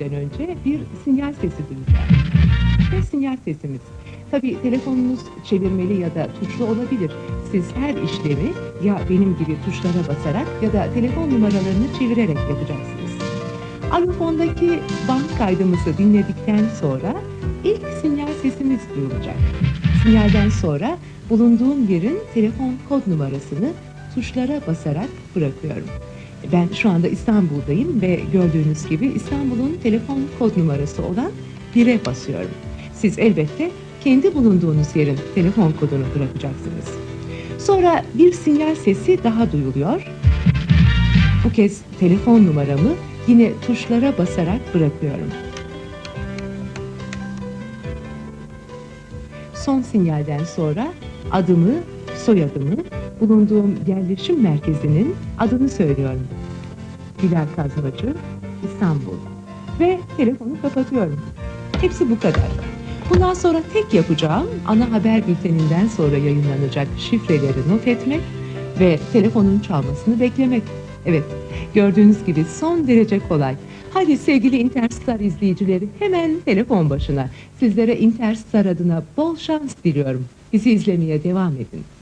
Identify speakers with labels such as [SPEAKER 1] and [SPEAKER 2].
[SPEAKER 1] önce bir sinyal sesi duyacağız. Ve sinyal sesimiz. Tabii telefonunuz çevirmeli ya da tuşlu olabilir. Siz her işlemi ya benim gibi tuşlara basarak ya da telefon numaralarını çevirerek yapacaksınız. Alofondaki band kaydımızı dinledikten sonra ilk sinyal sesimiz duyulacak. Sinyalden sonra bulunduğum yerin telefon kod numarasını tuşlara basarak bırakıyorum. Ben şu anda İstanbul'dayım ve gördüğünüz gibi İstanbul'un telefon kod numarası olan 1'e basıyorum. Siz elbette kendi bulunduğunuz yerin telefon kodunu bırakacaksınız. Sonra bir sinyal sesi daha duyuluyor. Bu kez telefon numaramı yine tuşlara basarak bırakıyorum. Son sinyalden sonra adımı, soyadımı, bulunduğum yerleşim merkezinin adını söylüyorum. Bilal Kazmacı, İstanbul. Ve telefonu kapatıyorum. Hepsi bu kadar. Bundan sonra tek yapacağım ana haber bülteninden sonra yayınlanacak şifreleri not etmek ve telefonun çalmasını beklemek. Evet, gördüğünüz gibi son derece kolay. Hadi sevgili Interstar izleyicileri hemen telefon başına. Sizlere Interstar adına bol şans diliyorum. Bizi izlemeye devam edin.